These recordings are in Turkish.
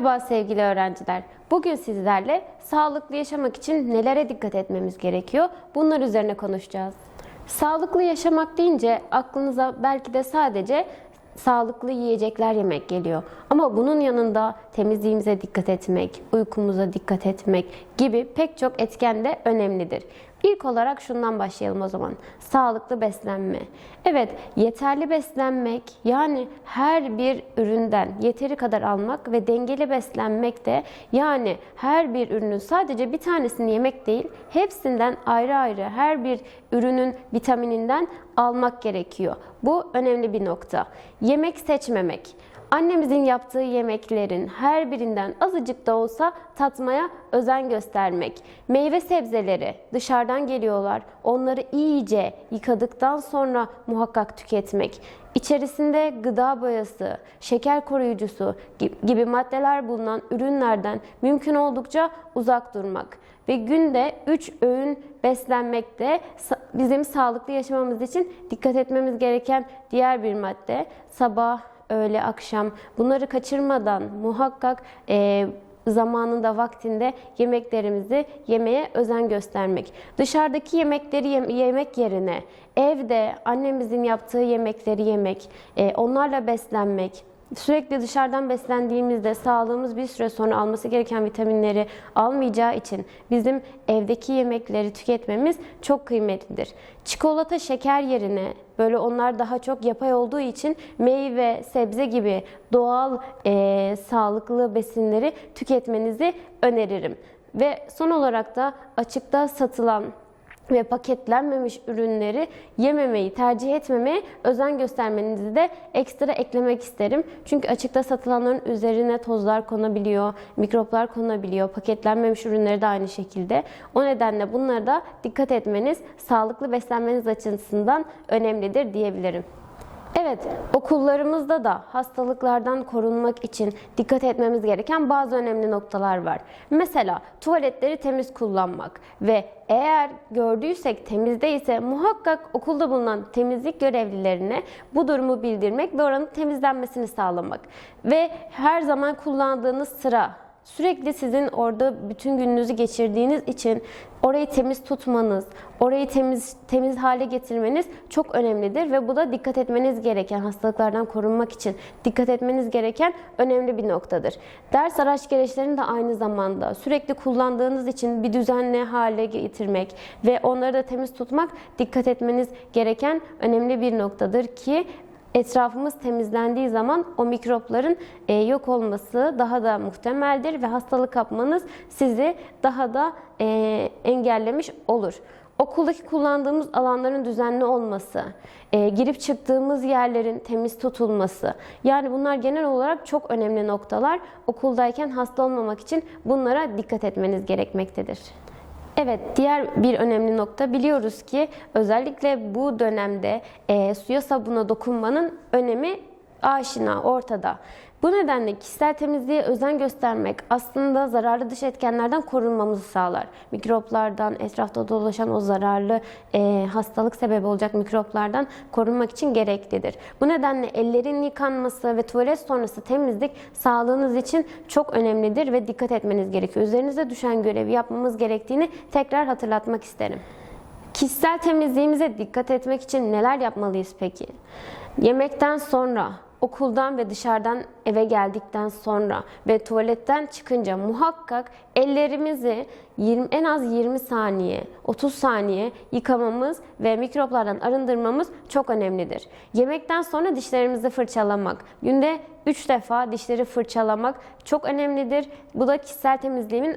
Merhaba sevgili öğrenciler. Bugün sizlerle sağlıklı yaşamak için nelere dikkat etmemiz gerekiyor? Bunlar üzerine konuşacağız. Sağlıklı yaşamak deyince aklınıza belki de sadece sağlıklı yiyecekler yemek geliyor. Ama bunun yanında temizliğimize dikkat etmek, uykumuza dikkat etmek gibi pek çok etken de önemlidir. İlk olarak şundan başlayalım o zaman. Sağlıklı beslenme. Evet, yeterli beslenmek yani her bir üründen yeteri kadar almak ve dengeli beslenmek de yani her bir ürünün sadece bir tanesini yemek değil, hepsinden ayrı ayrı her bir ürünün vitamininden almak gerekiyor. Bu önemli bir nokta. Yemek seçmemek. Annemizin yaptığı yemeklerin her birinden azıcık da olsa tatmaya özen göstermek. Meyve sebzeleri dışarıdan geliyorlar. Onları iyice yıkadıktan sonra muhakkak tüketmek. İçerisinde gıda boyası, şeker koruyucusu gibi maddeler bulunan ürünlerden mümkün oldukça uzak durmak ve günde 3 öğün beslenmek de bizim sağlıklı yaşamamız için dikkat etmemiz gereken diğer bir madde. Sabah, öğle, akşam bunları kaçırmadan muhakkak e, zamanında, vaktinde yemeklerimizi yemeye özen göstermek. Dışarıdaki yemekleri yem- yemek yerine evde annemizin yaptığı yemekleri yemek, e, onlarla beslenmek, Sürekli dışarıdan beslendiğimizde sağlığımız bir süre sonra alması gereken vitaminleri almayacağı için bizim evdeki yemekleri tüketmemiz çok kıymetlidir. Çikolata, şeker yerine böyle onlar daha çok yapay olduğu için meyve, sebze gibi doğal e, sağlıklı besinleri tüketmenizi öneririm. Ve son olarak da açıkta satılan ve paketlenmemiş ürünleri yememeyi, tercih etmemeye özen göstermenizi de ekstra eklemek isterim. Çünkü açıkta satılanların üzerine tozlar konabiliyor, mikroplar konabiliyor. Paketlenmemiş ürünleri de aynı şekilde. O nedenle bunlara da dikkat etmeniz sağlıklı beslenmeniz açısından önemlidir diyebilirim. Evet, okullarımızda da hastalıklardan korunmak için dikkat etmemiz gereken bazı önemli noktalar var. Mesela tuvaletleri temiz kullanmak ve eğer gördüysek temizde ise muhakkak okulda bulunan temizlik görevlilerine bu durumu bildirmek ve oranın temizlenmesini sağlamak. Ve her zaman kullandığınız sıra Sürekli sizin orada bütün gününüzü geçirdiğiniz için orayı temiz tutmanız, orayı temiz temiz hale getirmeniz çok önemlidir ve bu da dikkat etmeniz gereken hastalıklardan korunmak için dikkat etmeniz gereken önemli bir noktadır. Ders araç gereçlerini de aynı zamanda sürekli kullandığınız için bir düzenli hale getirmek ve onları da temiz tutmak dikkat etmeniz gereken önemli bir noktadır ki etrafımız temizlendiği zaman o mikropların e, yok olması daha da muhtemeldir ve hastalık kapmanız sizi daha da e, engellemiş olur. Okuldaki kullandığımız alanların düzenli olması, e, girip çıktığımız yerlerin temiz tutulması. Yani bunlar genel olarak çok önemli noktalar. Okuldayken hasta olmamak için bunlara dikkat etmeniz gerekmektedir. Evet, diğer bir önemli nokta biliyoruz ki özellikle bu dönemde e, suya sabuna dokunmanın önemi aşina, ortada. Bu nedenle kişisel temizliğe özen göstermek aslında zararlı dış etkenlerden korunmamızı sağlar. Mikroplardan, etrafta dolaşan o zararlı e, hastalık sebebi olacak mikroplardan korunmak için gereklidir. Bu nedenle ellerin yıkanması ve tuvalet sonrası temizlik sağlığınız için çok önemlidir ve dikkat etmeniz gerekiyor. Üzerinize düşen görevi yapmamız gerektiğini tekrar hatırlatmak isterim. Kişisel temizliğimize dikkat etmek için neler yapmalıyız peki? Yemekten sonra okuldan ve dışarıdan eve geldikten sonra ve tuvaletten çıkınca muhakkak ellerimizi 20, en az 20 saniye, 30 saniye yıkamamız ve mikroplardan arındırmamız çok önemlidir. Yemekten sonra dişlerimizi fırçalamak, günde 3 defa dişleri fırçalamak çok önemlidir. Bu da kişisel temizliğimin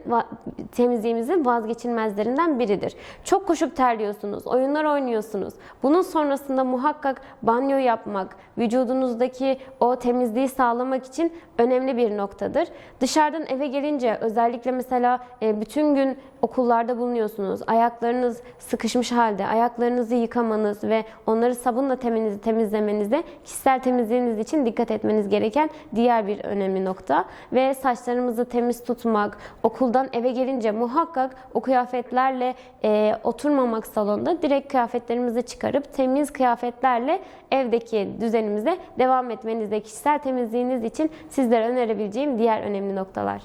temizliğimizin vazgeçilmezlerinden biridir. Çok koşup terliyorsunuz, oyunlar oynuyorsunuz. Bunun sonrasında muhakkak banyo yapmak, vücudunuzdaki o temizliği sağlamak için önemli bir noktadır. Dışarıdan eve gelince özellikle mesela e, bütün gün gün okullarda bulunuyorsunuz. Ayaklarınız sıkışmış halde. Ayaklarınızı yıkamanız ve onları sabunla teminizi temizlemenizde kişisel temizliğiniz için dikkat etmeniz gereken diğer bir önemli nokta. Ve saçlarımızı temiz tutmak, okuldan eve gelince muhakkak o kıyafetlerle e, oturmamak salonda direkt kıyafetlerimizi çıkarıp temiz kıyafetlerle evdeki düzenimize devam etmenizde kişisel temizliğiniz için sizlere önerebileceğim diğer önemli noktalar.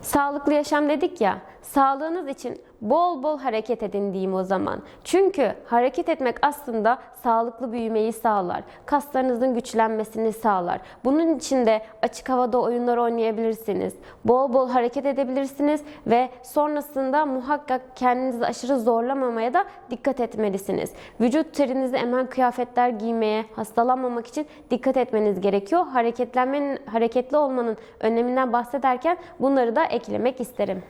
Sağlıklı yaşam dedik ya, sağlığınız için bol bol hareket edin diyeyim o zaman. Çünkü hareket etmek aslında sağlıklı büyümeyi sağlar. Kaslarınızın güçlenmesini sağlar. Bunun için de açık havada oyunlar oynayabilirsiniz. Bol bol hareket edebilirsiniz ve sonrasında muhakkak kendinizi aşırı zorlamamaya da dikkat etmelisiniz. Vücut terinizi emen kıyafetler giymeye, hastalanmamak için dikkat etmeniz gerekiyor. Hareketlenmenin, hareketli olmanın öneminden bahsederken bunları da eklemek isterim.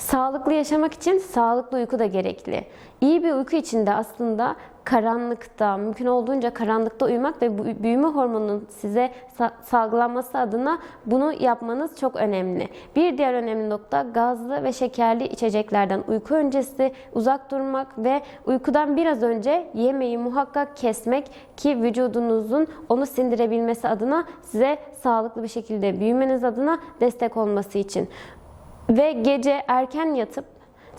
Sağlıklı yaşamak için sağlıklı uyku da gerekli. İyi bir uyku için de aslında karanlıkta, mümkün olduğunca karanlıkta uyumak ve büyüme hormonunun size sa- salgılanması adına bunu yapmanız çok önemli. Bir diğer önemli nokta gazlı ve şekerli içeceklerden uyku öncesi uzak durmak ve uykudan biraz önce yemeği muhakkak kesmek ki vücudunuzun onu sindirebilmesi adına size sağlıklı bir şekilde büyümeniz adına destek olması için. Ve gece erken yatıp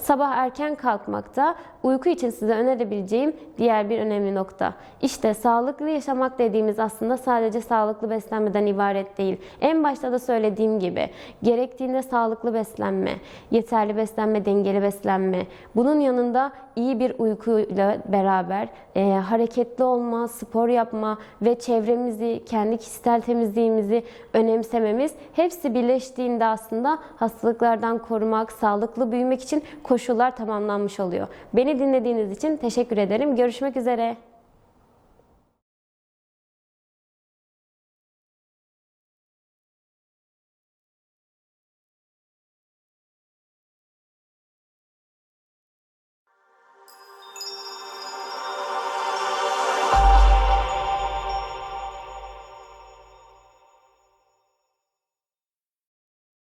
sabah erken kalkmakta uyku için size önerebileceğim diğer bir önemli nokta. İşte sağlıklı yaşamak dediğimiz aslında sadece sağlıklı beslenmeden ibaret değil. En başta da söylediğim gibi gerektiğinde sağlıklı beslenme, yeterli beslenme, dengeli beslenme. Bunun yanında iyi bir uykuyla beraber e, hareketli olma, spor yapma ve çevremizi, kendi kişisel temizliğimizi önemsememiz hepsi birleştiğinde aslında hastalıklardan korumak, sağlıklı büyümek için koşullar tamamlanmış oluyor. Beni dinlediğiniz için teşekkür ederim. Görüşmek üzere.